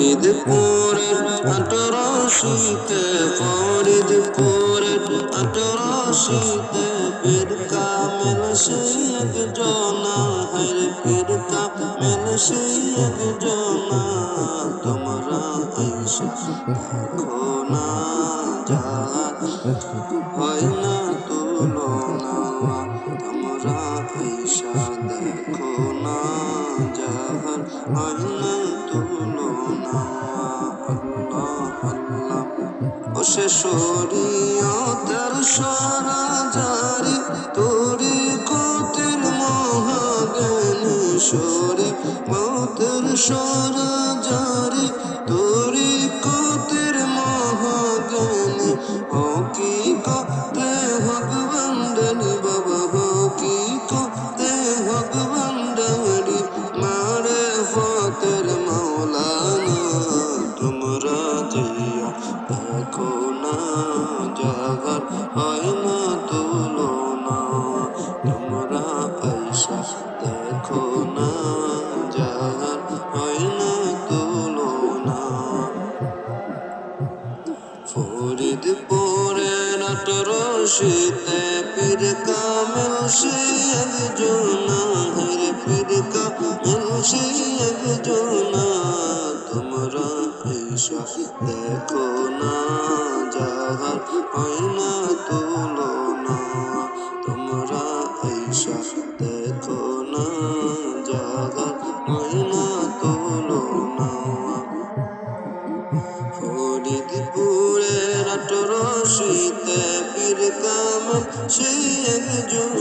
ফরিদপুরের আটরশিতে ফরিদপুরের আটরশিতে পীর কামেল সেই একজনা হরে পীর কামেল সেই একজনা তোমরা আইসা দেখো না যা হয় না তুলনা, তোমরা আইসা দেখো না যাহার হয় না তুলনা। সে শরীয়তের সারা জারি, তোরি কতির মহাজ্ঞানী শরী মতের সারা জারি, তোরি কতির মহাজ্ঞানী। ও কি কতে ভগবান ডানি বাবা হো কি কতে ভগবান ডানি মারে ফতের মৌলানা দেখো না জাগার হয় না তুলনা। তোমরা আইসা দেখো না জাগার হয় না তুলো তুলনা। ফরিদপুরে নাটরশিতে পীর কামেল সে একজনা হরে পীর কামেল সে একজনা। তোমরা ঈশা দেখো না যাহার হয় না। তুলনা তোমরা আইসা দেখো না। যাহার হয় না। তুলনা হরিদপুরের আটরসিতে পীর কামাল সেই একজন